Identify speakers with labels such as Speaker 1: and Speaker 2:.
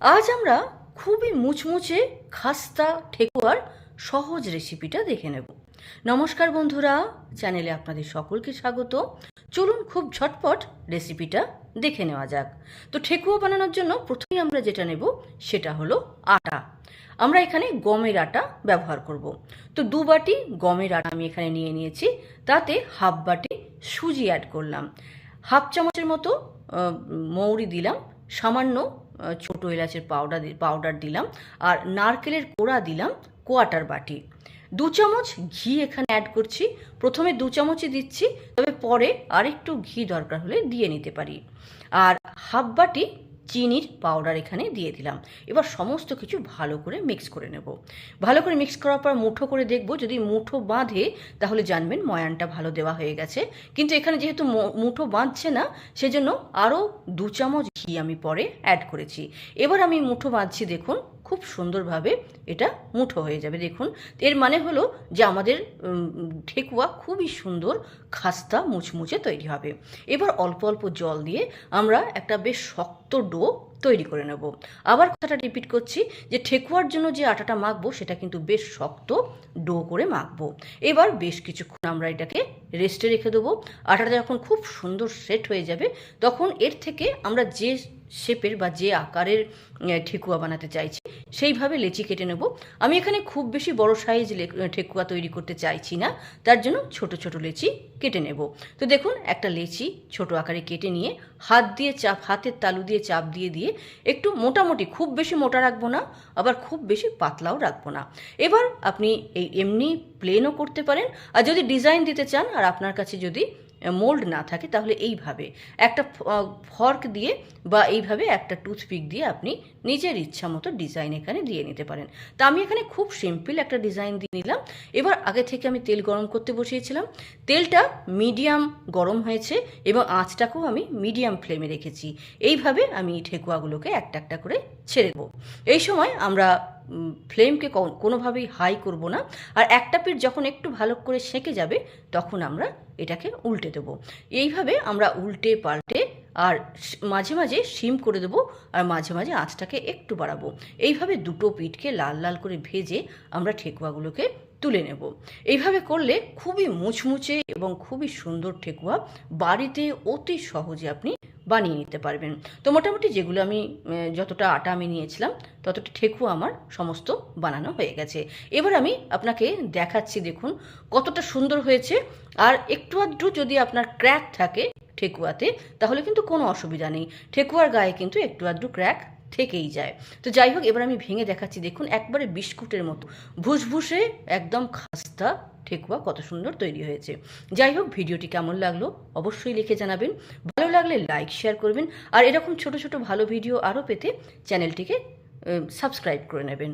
Speaker 1: আজ আমরা খুবই মুচমুচে খাস্তা ঠেকুয়ার সহজ রেসিপিটা দেখে নেব। নমস্কার বন্ধুরা, চ্যানেলে আপনাদের সকলকে স্বাগত। চলুন খুব ঝটপট রেসিপিটা দেখে নেওয়া যাক। তো ঠেকুয়া বানানোর জন্য প্রথমেই আমরা যেটা নেব, সেটা হলো আটা। আমরা এখানে গমের আটা ব্যবহার করব। তো দু বাটি গমের আটা আমি এখানে নিয়ে নিয়েছি, তাতে হাফ বাটি সুজি অ্যাড করলাম। হাফ চামচের মতো মৌরি দিলাম, সামান্য ছোটো এলাচের পাউডার পাউডার দিলাম। আর নারকেলের কোড়া দিলাম কোয়াটার বাটি। দু চামচ ঘি এখানে অ্যাড করছি। প্রথমে দু চামচই দিচ্ছি, তবে পরে আরেকটু ঘি দরকার হলে দিয়ে নিতে পারি। আর হাফ বাটি চিনির পাউডার এখানে দিয়ে দিলাম। এবার সমস্ত কিছু ভালো করে মিক্স করে নেব। ভালো করে মিক্স করার পর মুঠো করে দেখব, যদি মুঠো বাঁধে, তাহলে জানবেন ময়ানটা ভালো দেওয়া হয়ে গেছে। কিন্তু এখানে যেহেতু মুঠো বাঁধছে না, সেজন্য আরও দু চামচ ঘি আমি পরে অ্যাড করেছি। এবার আমি মুঠো বাঁধছি, দেখুন। খুব সুন্দরভাবে এটা মুঠো হয়ে যাবে, দেখুন। এর মানে হলো যে আমাদের ঠেকুয়া খুবই সুন্দর খাস্তা মুচমুচে তৈরি হবে। এবার অল্প অল্প জল দিয়ে আমরা একটা বেশ শক্ত ডো তৈরি করে নেব। আবার কথাটা রিপিট করছি যে ঠেকুয়ার জন্য যে আটাটা মাখবো, সেটা কিন্তু বেশ শক্ত ডো করে মাখবো। এবার বেশ কিছুক্ষণ আমরা এটাকে রেস্টে রেখে দেবো। আটাটা যখন খুব সুন্দর সেট হয়ে যাবে, তখন এর থেকে আমরা যে শেপের বা যে আকারের ঠেকুয়া বানাতে চাইছি সেইভাবে লেচি কেটে নেব। আমি এখানে খুব বেশি বড় সাইজ ঠেকুয়া তৈরি করতে চাইছি না। তার জন্য ছোট ছোট লেচি কেটে নেব। তো দেখুন, একটা লেচি ছোট আকারে কেটে নিয়ে হাত দিয়ে চাপ, হাতের তালু দিয়ে চাপ দিয়ে দিয়ে একটু মোটামুটি খুব বেশি মোটা রাখব না, আবার খুব বেশি পাতলাও রাখব না। এবার আপনি এই এমনি প্লেনও করতে পারেন। আর যদি ডিজাইন দিতে চান, আর আপনার কাছে যদি মোল্ড না থাকে, তাহলে এইভাবে। একটা ফর্ক দিয়ে বা এইভাবে একটা টুথপিক দিয়ে আপনি নিজের ইচ্ছা মতো ডিজাইন এখানে দিয়ে নিতে পারেন। তা আমি এখানে খুব সিম্পল একটা ডিজাইন দিয়ে নিলাম। এবার আগে থেকে আমি তেল গরম করতে বসিয়েছিলাম। তেলটা মিডিয়াম গরম হয়েছে এবং আঁচটাকেও আমি মিডিয়াম ফ্লেমে রেখেছি। এইভাবে আমি ঠেকুয়াগুলোকে একটা একটা করে ছেড়ে দেবো। এই সময় আমরা ফ্লেমকে কোনোভাবেই হাই করব না। আর একটা পিঠ যখন একটু ভালো করে সেঁকে যাবে, তখন আমরা এটাকে উল্টে দেবো। এইভাবে আমরা উল্টে পাল্টে আর মাঝে মাঝে সিম করে দেবো আর মাঝে মাঝে আঁচটাকে একটু বাড়াবো। এইভাবে দুটো পিঠকে লাল লাল করে ভেজে আমরা ঠেকুয়াগুলোকে তুলে নেব। এইভাবে করলে খুবই মুচমুচে এবং খুবই সুন্দর ঠেকুয়া বাড়িতে অতি সহজে আপনি বানিয়ে নিতে পারবেন। তো মোটামুটি যেগুলো আমি যতটা আটা আমি নিয়েছিলাম, ততটা ঠেকুয়া আমার সমস্ত বানানো হয়ে গেছে। এবার আমি আপনাকে দেখাচ্ছি দেখুন কতটা সুন্দর হয়েছে। আর একটু আধটু যদি আপনার ক্র্যাক থাকে ঠেকুয়াতে, তাহলে কিন্তু কোনো অসুবিধা নেই। ঠেকুয়ার গায়ে কিন্তু একটু আধটু ক্র্যাক থেকেই যায়। তো যাই হোক, এবার আমি ভেঙে দেখাচ্ছি। দেখুন, একবারে বিস্কুটের মতো। ভুসভুসে একদম খাস্তা ঠেকুয়া কত সুন্দর তৈরি হয়েছে। যাই হোক, ভিডিওটি কেমন লাগল অবশ্যই লিখে জানাবেন। ভালো লাগলে লাইক, শেয়ার করবেন। আর এরকম ছোট ছোট ভালো ভিডিও আরও পেতে চ্যানেলটিকে সাবস্ক্রাইব করে নেবেন।